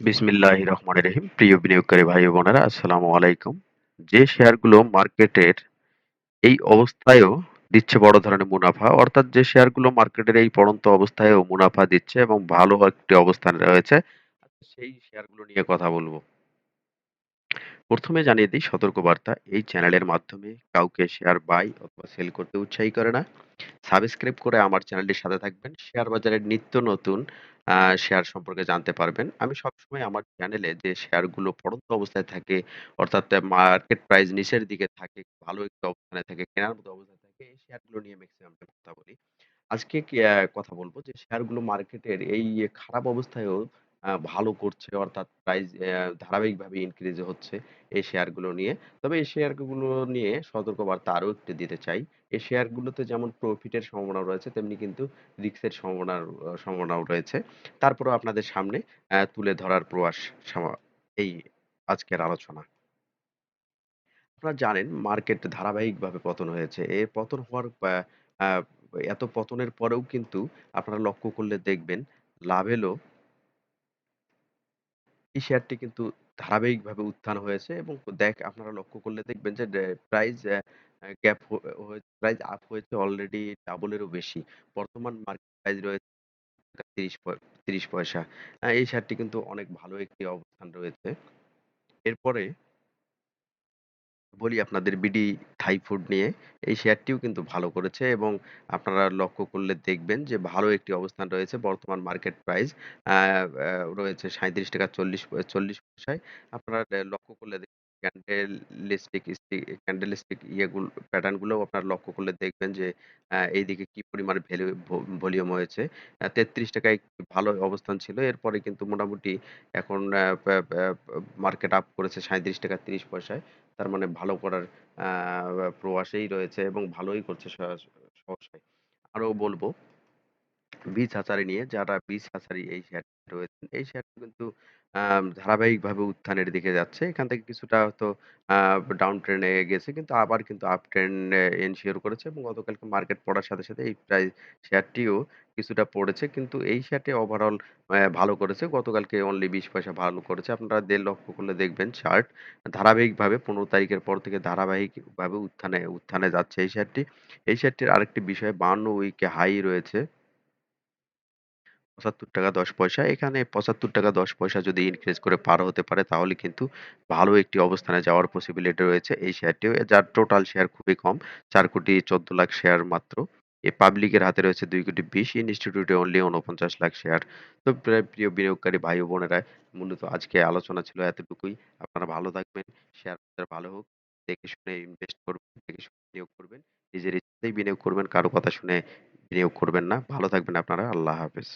বিসমিল্লাহির রহমানির রহিম। প্রিয় বিনিয়োগকারী ভাই বোনেরা, আসসালামু আলাইকুম। যে শেয়ারগুলো মার্কেটের এই অবস্থায়ও দিচ্ছে বড় ধরনের মুনাফা, অর্থাৎ যে শেয়ারগুলো মার্কেটের এই পড়ন্ত অবস্থায়ও মুনাফা দিচ্ছে এবং ভালো একটি অবস্থানে রয়েছে, সেই শেয়ারগুলো নিয়ে কথা বলব। প্রথমে জানিয়ে দিই সতর্কবার্তা, এই চ্যানেলের মাধ্যমে কাউকে শেয়ার বাই অথবা সেল করতে উৎসাহী করে না। সাবস্ক্রাইব করে আমার চ্যানেলটির সাথে থাকবেন। শেয়ার বাজারের নিত্য নতুন শেয়ার সম্পর্কে জানতে পারবেন। আমি সবসময় আমার চ্যানেলে যে শেয়ারগুলো পড়ন্ত অবস্থায় থাকে অর্থাৎ মার্কেট প্রাইস নিচের দিকে থাকে, ভালো একটি অবস্থানে থাকে, কেনার মতো অবস্থায় থাকে এই শেয়ারগুলো নিয়ে মেক্সিমাম টাইম কথা বলি। আজকে কি কথা বলব যে শেয়ারগুলো মার্কেটের এই খারাপ অবস্থায়ও ভালো করছে, অর্থাৎ প্রাইস অ্যা ধারাবাহিকভাবে ইনক্রিজ হচ্ছে এই শেয়ারগুলো নিয়ে। তবে এই শেয়ারগুলো নিয়ে সতর্কবার্তা আরও একটু দিতে চাই। এই শেয়ারগুলোতে যেমন প্রফিটের সম্ভাবনা রয়েছে, তেমনি কিন্তু রিস্কের সম্ভাবনার আ সম্ভাবনাও রয়েছে। তারপরেও আপনাদের সামনে তুলে ধরার প্রয়াস এই আজকের আলোচনা। আপনারা জানেন মার্কেট ধারাবাহিকভাবে পতন হয়েছে। এর পতন হওয়ার এত পতনের পরেও কিন্তু আপনারা লক্ষ্য করলে দেখবেন লাভ এলো এই শেয়ারটি কিন্তু ধারাবাহিকভাবে উত্থান হয়েছে এবং দেখ আপনারা লক্ষ্য করলে দেখবেন যে প্রাইস গ্যাপ প্রাইস আপ হয়েছে অলরেডি ডাবল এরও বেশি। বর্তমান মার্কেট প্রাইস রয়েছে ৩০ পয় ৩০ পয়সা। এই শেয়ারটি কিন্তু অনেক ভালো একটি অবস্থান রয়েছে। এরপরে বলি আপনাদের বিডি থাই ফুড নিয়ে। এই শেয়ারটিও কিন্তু ভালো করেছে এবং আপনারা লক্ষ্য করলে দেখবেন যে ভালো একটি অবস্থান রয়েছে। বর্তমান মার্কেট প্রাইস রয়েছে সাঁত্রিশ টাকা চল্লিশ চল্লিশ পয়সায়। আপনারা লক্ষ্য করলে ক্যান্ডেলস্টিক স্টি ক্যান্ডেলস্টিক ইয়েগুলো প্যাটার্ন গুলোও আপনারা লক্ষ্য করলে দেখবেন যে এইদিকে কি পরিমাণ ভ্যালু ভলিউম হয়েছে। ৳৩৩ একটি ভালো অবস্থান ছিল। এরপরে কিন্তু মোটামুটি এখন মার্কেট আপ করেছে ৳৩৭.৩০ পয়সায়। তার মানে ভালো করার, আ, প্রয়াসেই রয়েছে এবং ভালোই করছে স সহসাই। আরও বলব বীজ হাচারি নিয়ে যারা বীজ হাচারি এই শেয়ারটি রয়েছেন, এই শেয়ারটি কিন্তু আ ধারাবাহিকভাবে উত্থানের দিকে যাচ্ছে। এখান থেকে কিছুটা হয়তো ডাউন ট্রেন্ড গেছে কিন্তু আবার কিন্তু আপ ট্রেন্ড এ এনশিওর করেছে এবং গতকালকে মার্কেট পড়ার সাথে, সাথে এই প্রাইস শেয়ারটিও কিছুটা পড়েছে। কিন্তু এই শেয়ারটি ওভারঅল ভালো করেছে। গতকালকে অনলি ২০ পয়সা ভালো করেছে। আপনারা দে লক্ষ্য করলে দেখবেন চার্ট ধারাবাহিকভাবে ১৫ তারিখের পর থেকে ধারাবাহিকভাবে উত্থানে উত্থানে যাচ্ছে এই শেয়ারটি। এই শেয়ারটির আরেকটি বিষয় ৫২ উইকে হাই রয়েছে। ৳৭৫.১০ এখানে ৳৭৫.১০ যদি ইনক্রিজ করে পার হতে পারে তাহলে কিন্তু ভালো একটি অবস্থানে যাওয়ার পসিবিলিটি রয়েছে এই শেয়ারটিও। যার টোটাল শেয়ার খুবই কম। ৪,১৪,০০,০০০ শেয়ার মাত্র। এ পাবলিকের হাতে রয়েছে ২,২০,০০,০০০ ইনস্টিটিউটে অনলি ৪৯,০০,০০০ শেয়ার। তো প্রা প্রিয় বিনিয়োগকারী ভাই বোনেরা মূলত আজকে আলোচনা ছিল এতটুকুই। আপনারা ভালো থাকবেন, শেয়ার বাজার ভালো হোক। দেখে শুনে ইনভেস্ট করবেন, দেখে শুনে বিনিয়োগ করবেন। নিজের ইচ্ছাতেই বিনিয়োগ করবেন, কারও কথা শুনে বিনিয়োগ করবেন না। ভালো থাকবেন আপনারা। আল্লাহ হাফেজ।